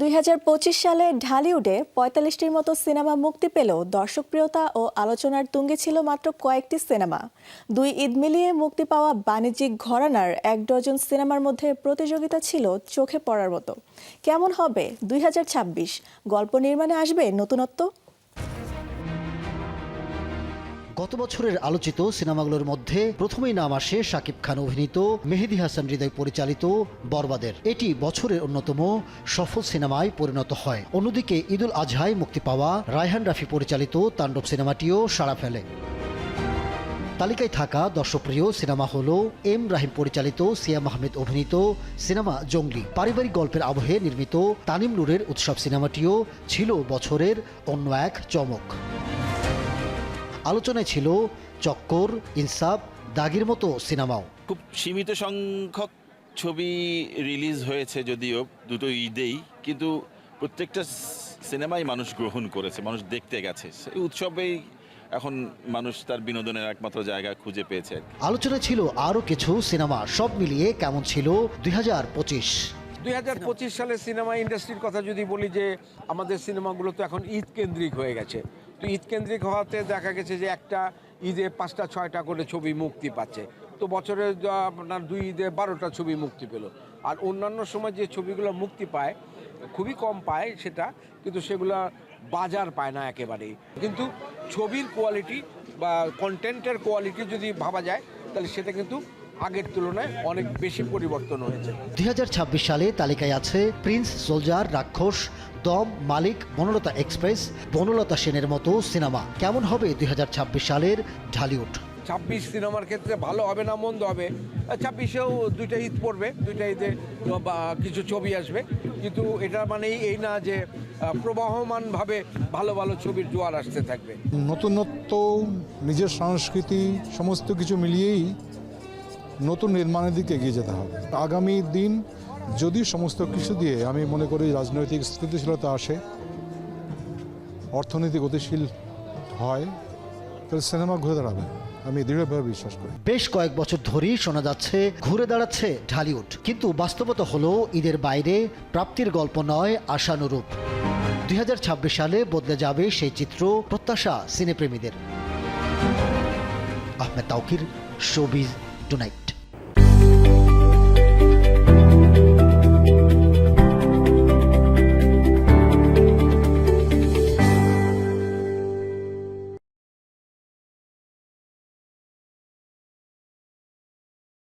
দুই হাজার পঁচিশ সালে ঢালিউডে পঁয়তাল্লিশটির মতো সিনেমা মুক্তি পেলেও দর্শকপ্রিয়তা ও আলোচনার তুঙ্গে ছিল মাত্র কয়েকটি সিনেমা। দুই ঈদ মিলিয়ে মুক্তি পাওয়া বাণিজ্যিক ঘরানার এক ডজন সিনেমার মধ্যে প্রতিযোগিতা ছিল চোখে পড়ার মতো। কেমন হবে দুই হাজার ছাব্বিশ? গল্প নির্মাণে আসবে নতুনত্ব? গত বছরের আলোচিত সিনেমাগুলোর মধ্যে প্রথমেই নাম আসে শাকিব খান অভিনীত মেহেদি হাসান হৃদয় পরিচালিত বরবাদের। এটি বছরের অন্যতম সফল সিনেমায় পরিণত হয়। অন্যদিকে ঈদুল আজহায় মুক্তি পাওয়া রায়হান রাফি পরিচালিত তাণ্ডব সিনেমাটিও সাড়া ফেলে। তালিকায় থাকা দর্শকপ্রিয় সিনেমা হল এম রাহিম পরিচালিত সিয়াম আহমেদ অভিনীত সিনেমা জঙ্গলি। পারিবারিক গল্পের আবহে নির্মিত তানিম নুরের উৎসব সিনেমাটিও ছিল বছরের অন্য এক চমক। আলোচনায় ছিল চক্কর ইনসাফ দাগির মতো সিনেমাও। খুব সীমিত সংখ্যক ছবি রিলিজ হয়েছে যদিও দুটো ঈদেই কিন্তু প্রত্যেকটা সিনেমাই মানুষ গ্রহণ করেছে মানুষ দেখতে গেছে। সেই উৎসবেই এখন মানুষ তার বিনোদনের একমাত্র জায়গা খুঁজে পেয়েছে আলোচনা ছিল আরও কিছু সিনেমা সব মিলিয়ে কেমন ছিল দুই হাজার পঁচিশ? দুই হাজার পঁচিশ সালের সিনেমা ইন্ডাস্ট্রির কথা যদি বলি যে আমাদের সিনেমাগুলো তো এখন ঈদ কেন্দ্রিক হয়ে গেছে। তো ঈদ কেন্দ্রিক হওয়াতে দেখা গেছে যে একটা ঈদে পাঁচটা, ছয়টা করে ছবি মুক্তি পাচ্ছে। তো বছরে আপনার দুই ঈদে বারোটা ছবি মুক্তি পেল। আর অন্যান্য সময় যে ছবিগুলো মুক্তি পায়, খুবই কম পায় সেটা, কিন্তু সেগুলো বাজার পায় না একেবারেই। কিন্তু ছবির কোয়ালিটি বা কন্টেন্টের কোয়ালিটি যদি ভাবা যায়, তাহলে সেটা কিন্তু আগের তুলনায় অনেক বেশি পরিবর্তন হয়েছে। দু হাজার ছাব্বিশ সালে তালিকায় আছে প্রিন্স সোলজার রাক্ষস দম মালিক বনলতা এক্সপ্রেস বনলতা সেনের মতো সিনেমা। কেমন হবে দু হাজার ছাব্বিশ সালের ঢালিউড? ছাব্বিশ সিনেমার ক্ষেত্রে ভালো হবে না মন্দ হবে? ছাব্বিশেও দুইটা ঈদ পড়বে দুইটা ঈদে বা কিছু ছবি আসবে। কিন্তু এটা মানে এই না যে প্রবাহমানভাবে ভালো ভালো ছবির জোয়ার আসতে থাকবে। নতুনত্ব নিজের সংস্কৃতি সমস্ত কিছু মিলিয়েই নতুন নির্মাণের দিকে এগিয়ে যেতে হবে। আগামী দিন যদি সমস্ত কিছু দিয়ে আমি মনে করি রাজনৈতিক স্থিতিশীলতা আসে, অর্থনীতি গতিশীল হয়, তাহলে সিনেমা ঘুরে দাঁড়াবে। আমি দৃঢ়ভাবে বিশ্বাস করি। বেশ কয়েক বছর ধরেই শোনা যাচ্ছে, ঘুরে দাঁড়াচ্ছে ঢালিউড। কিন্তু বাস্তবতা হলো, ঈদের বাইরে প্রাপ্তির গল্প নয়, আশানুরূপ। দুই হাজার ছাব্বিশ সালে বদলে যাবে সেই চিত্র প্রত্যাশা সিনেপ্রেমীদের। Ahmed Taukir showbiz tonight.